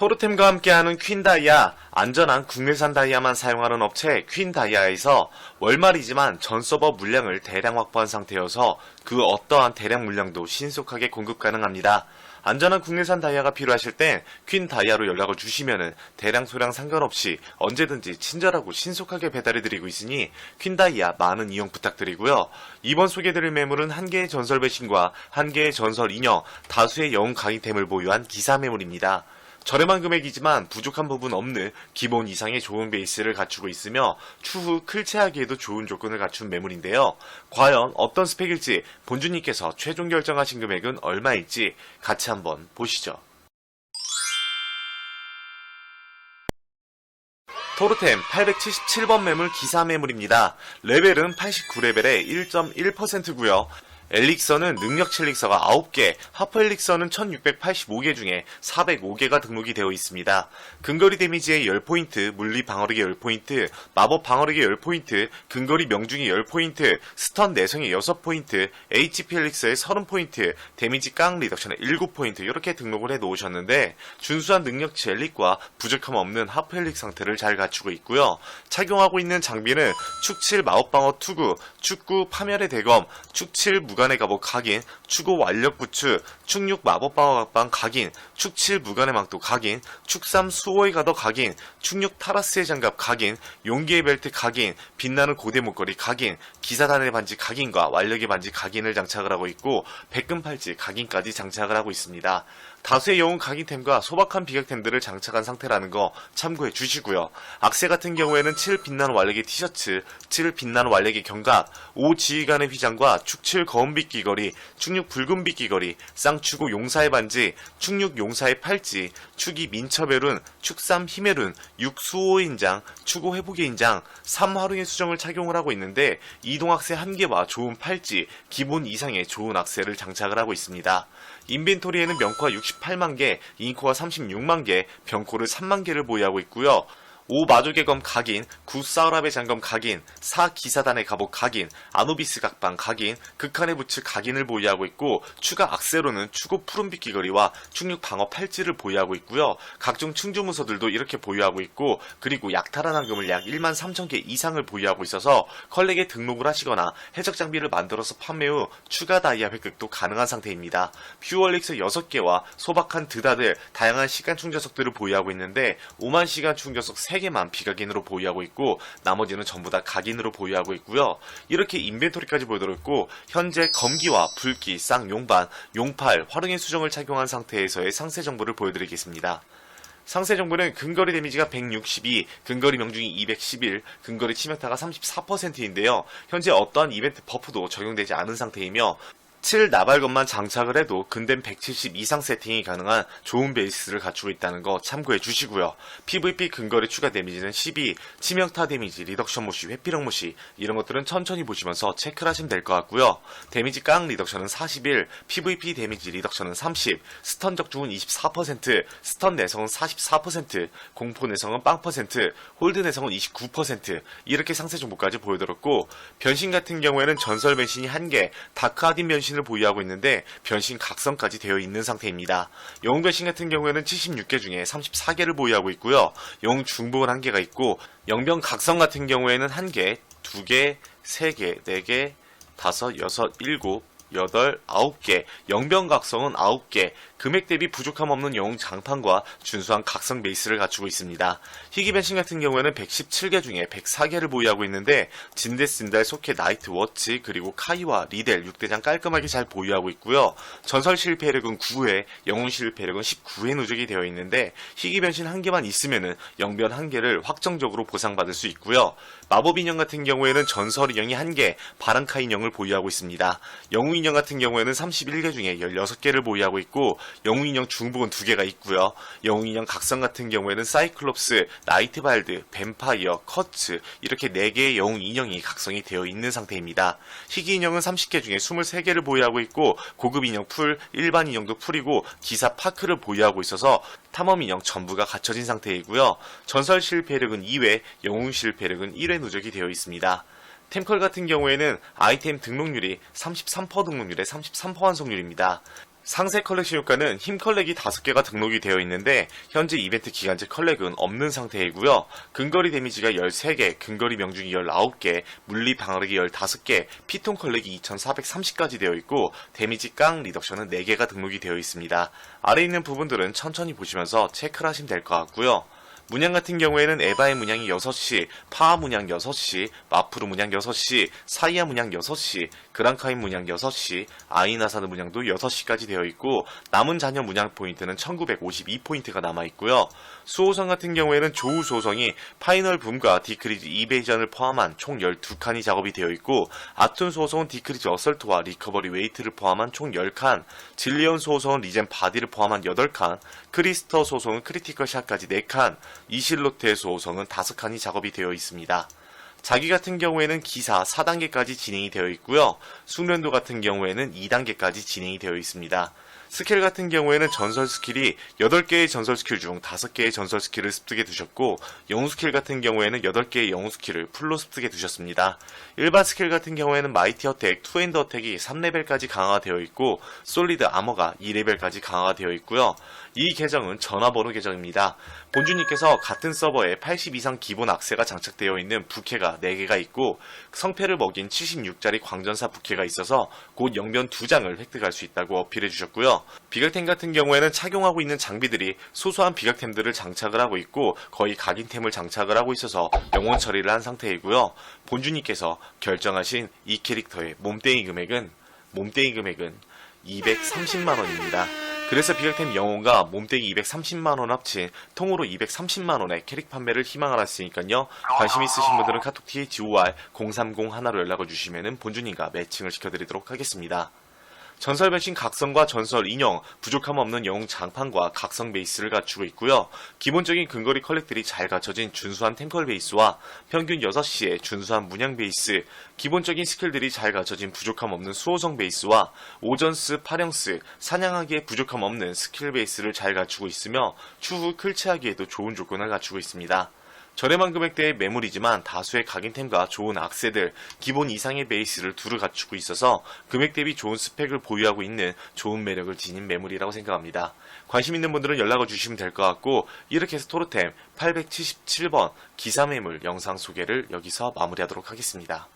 토르템과 함께하는 퀸 다이아, 안전한 국내산 다이아만 사용하는 업체 퀸 다이아에서 월말이지만 전 서버 물량을 대량 확보한 상태여서 그 어떠한 대량 물량도 신속하게 공급 가능합니다. 안전한 국내산 다이아가 필요하실 땐 퀸 다이아로 연락을 주시면은 대량 소량 상관없이 언제든지 친절하고 신속하게 배달해드리고 있으니 퀸 다이아 많은 이용 부탁드리고요. 이번 소개드릴 매물은 한 개의 전설 배신과 한 개의 전설 인형, 다수의 영웅 강의템을 보유한 기사 매물입니다. 저렴한 금액이지만 부족한 부분 없는 기본 이상의 좋은 베이스를 갖추고 있으며 추후 클체하기에도 좋은 조건을 갖춘 매물인데요. 과연 어떤 스펙일지 본주님께서 최종 결정하신 금액은 얼마일지 같이 한번 보시죠. 토르템 877번 매물 기사 매물입니다. 레벨은 89레벨에 1.1%고요. 엘릭서는 능력 7릭서가 9개, 하프 엘릭서는 1685개 중에 405개가 등록이 되어 있습니다. 근거리 데미지의 10포인트, 물리 방어력의 10포인트, 마법 방어력의 10포인트, 근거리 명중의 10포인트, 스턴 내성의 6포인트, HP 엘릭서의 30포인트, 데미지 깡 리덕션의 7포인트 이렇게 등록을 해 놓으셨는데 준수한 능력치 엘릭과 부족함 없는 하프 엘릭 상태를 잘 갖추고 있고요. 착용하고 있는 장비는 축7 마법 방어 투구, 축구 파멸의 대검, 축7 무 관의 갑옷 각인, 추고 완력 부추, 축6 마법 방어 각방 각인, 축7 무관의 망토 각인, 축3 수호의 가더 각인, 축6 타라스의 장갑 각인, 용기의 벨트 각인, 빛나는 고대 목걸이 각인, 기사단의 반지 각인과 완력의 반지 각인을 장착을 하고 있고 백금 팔찌 각인까지 장착을 하고 있습니다. 다수의 영웅 각인템과 소박한 비격템들을 장착한 상태라는 거 참고해 주시고요. 악세 같은 경우에는 7 빛나는 완력의 티셔츠, 7 빛나는 완력의 경각, 5 지휘관의 휘장과 축7 거운빛 귀걸이, 축6 붉은빛 귀걸이, 쌍추고 용사의 반지, 축6 용사의 팔찌, 축이 민첩의 축3 힘의 룬, 6 수호의 인장, 추고 회복의 인장, 3 화룡의 수정을 착용을 하고 있는데 이동 악세 1개와 좋은 팔찌, 기본 이상의 좋은 악세를 장착을 하고 있습니다. 인벤토리에는 명코가 68만 개, 인코가 36만 개, 병코를 3만 개를 보유하고 있고요. 5 마조개검 각인, 9 사우랍의 장검 각인, 4 기사단의 갑옷 각인, 아노비스 각방 각인, 극한의 부츠 각인을 보유하고 있고 추가 악세로는 추고 푸른빛 귀걸이와 충육 방어 팔찌를 보유하고 있고요. 각종 충주 문서들도 이렇게 보유하고 있고 그리고 약탈한 황금을 약 1만 3천 개 이상을 보유하고 있어서 컬렉에 등록을 하시거나 해적 장비를 만들어서 판매 후 추가 다이아 획득도 가능한 상태입니다. 퓨어릭스 6개와 소박한 드다들 다양한 시간 충전석들을 보유하고 있는데 5만 시간 충전석 3 개만 비각인으로 보유하고 있고 나머지는 전부 다 각인으로 보유하고 있고요. 이렇게 인벤토리까지 보여드렸고 현재 검기와 불기, 쌍용반, 용팔, 화룡의 수정을 착용한 상태에서의 상세 정보를 보여드리겠습니다. 상세 정보는 근거리 데미지가 162, 근거리 명중이 211, 근거리 치명타가 34%인데요. 현재 어떠한 이벤트 버프도 적용되지 않은 상태이며 7 나발건만 장착을 해도 근댐 170 이상 세팅이 가능한 좋은 베이스를 갖추고 있다는 거 참고해 주시고요. PVP 근거리 추가 데미지는 12, 치명타 데미지, 리덕션 모시, 회피력 모시 이런 것들은 천천히 보시면서 체크를 하시면 될 것 같고요. 데미지 깡 리덕션은 41, PVP 데미지 리덕션은 30, 스턴 적중은 24%, 스턴 내성은 44%, 공포 내성은 빵 퍼센트, 홀드 내성은 29% 이렇게 상세 정보까지 보여드렸고 변신 같은 경우에는 전설 변신이 1개, 다크 아딘 변신 변신을 보유하고 있는데 변신 각성까지 되어 있는 상태입니다. 영웅 변신 같은 경우에는 76개 중에 34개를 보유하고 있고요. 영웅 중복은 1개가 있고 영병 각성 같은 경우에는 1개, 2개, 3개, 4개, 5, 6, 7, 8, 9개, 영병 각성은 9개, 금액 대비 부족함 없는 영웅 장판과 준수한 각성 베이스를 갖추고 있습니다. 희귀 변신 같은 경우에는 117개 중에 104개를 보유하고 있는데 진데 신달 소켓 나이트 워치 그리고 카이와 리델 6대장 깔끔하게 잘 보유하고 있고요. 전설 실패력은 9회, 영웅 실패력은 19회 누적이 되어 있는데 희귀 변신 1개만 있으면은 영변 1개를 확정적으로 보상받을 수 있고요. 마법 인형 같은 경우에는 전설 인형이 1개, 바람카 인형을 보유하고 있습니다. 영웅 인형 같은 경우에는 31개 중에 16개를 보유하고 있고 영웅인형 중복은 두 개가 있고요. 영웅인형 각성 같은 경우에는 사이클롭스, 나이트발드, 뱀파이어, 커츠 이렇게 4개의 영웅인형이 각성이 되어 있는 상태입니다. 희귀인형은 30개 중에 23개를 보유하고 있고 고급 인형 풀, 일반 인형도 풀이고 기사 파크를 보유하고 있어서 탐험 인형 전부가 갖춰진 상태이고요. 전설 실패력은 2회, 영웅 실패력은 1회 누적이 되어 있습니다. 템컬 같은 경우에는 아이템 등록률이 33% 등록률에 33% 완성률입니다. 상세 컬렉션 효과는 힘 컬렉이 5개가 등록이 되어 있는데 현재 이벤트 기간제 컬렉은 없는 상태이고요. 근거리 데미지가 13개, 근거리 명중이 19개, 물리 방어력이 15개, 피통 컬렉이 2430까지 되어 있고 데미지 깡 리덕션은 4개가 등록이 되어 있습니다. 아래 있는 부분들은 천천히 보시면서 체크를 하시면 될 것 같고요. 문양 같은 경우에는 에바의 문양이 6시, 파하 문양 6시, 마프루 문양 6시, 사이아 문양 6시, 그랑카인 문양 6시, 아이나사드 문양도 6시까지 되어 있고 남은 잔여 문양 포인트는 1952포인트가 남아 있고요. 수호성 같은 경우에는 조우 수호성이 파이널 붐과 디크리즈 이베이전을 포함한 총 12칸이 작업이 되어 있고 아툰 수호성은 디크리즈 어설트와 리커버리 웨이트를 포함한 총 10칸, 질리언 수호성은 리젠 바디를 포함한 8칸, 크리스터 수호성은 크리티컬 샷까지 4칸, 이실로트의 수호성은 5칸이 작업이 되어 있습니다. 자기 같은 경우에는 기사 4단계까지 진행이 되어 있고요. 숙련도 같은 경우에는 2단계까지 진행이 되어 있습니다. 스킬 같은 경우에는 전설 스킬이 8개의 전설 스킬 중 5개의 전설 스킬을 습득해 두셨고 영웅 스킬 같은 경우에는 8개의 영웅 스킬을 풀로 습득해 두셨습니다. 일반 스킬 같은 경우에는 마이티 어택, 투엔드 어택이 3레벨까지 강화가 되어 있고 솔리드 아머가 2레벨까지 강화가 되어 있고요. 이 계정은 전화번호 계정입니다. 본주님께서 같은 서버에 80 이상 기본 악세가 장착되어 있는 부캐가 4개가 있고 성패를 먹인 76짜리 광전사 부캐가 있어서 곧 영변 2장을 획득할 수 있다고 어필해 주셨고요. 비각템 같은 경우에는 착용하고 있는 장비들이 소소한 비각템들을 장착을 하고 있고 거의 각인템을 장착을 하고 있어서 영혼 처리를 한 상태이고요. 본주님께서 결정하신 이 캐릭터의 몸땡이 금액은 몸땡이 금액은 230만 원입니다. 그래서 비각템 영혼과 몸떼기 230만원 합친 통으로 230만원의 캐릭 판매를 희망을 하시니까요. 관심 있으신 분들은 카톡 THOR 030 하나로 연락을 주시면 본주님과 매칭을 시켜드리도록 하겠습니다. 전설 배신 각성과 전설 인형, 부족함 없는 영웅 장판과 각성 베이스를 갖추고 있고요. 기본적인 근거리 컬렉들이 잘 갖춰진 준수한 템컬 베이스와 평균 6시의 준수한 문양 베이스, 기본적인 스킬들이 잘 갖춰진 부족함 없는 수호성 베이스와 오전스, 파령스, 사냥하기에 부족함 없는 스킬 베이스를 잘 갖추고 있으며 추후 클치하기에도 좋은 조건을 갖추고 있습니다. 저렴한 금액대의 매물이지만 다수의 각인템과 좋은 악세들, 기본 이상의 베이스를 두루 갖추고 있어서 금액 대비 좋은 스펙을 보유하고 있는 좋은 매력을 지닌 매물이라고 생각합니다. 관심 있는 분들은 연락을 주시면 될 것 같고 이렇게 해서 토르템 877번 기사 매물 영상 소개를 여기서 마무리하도록 하겠습니다.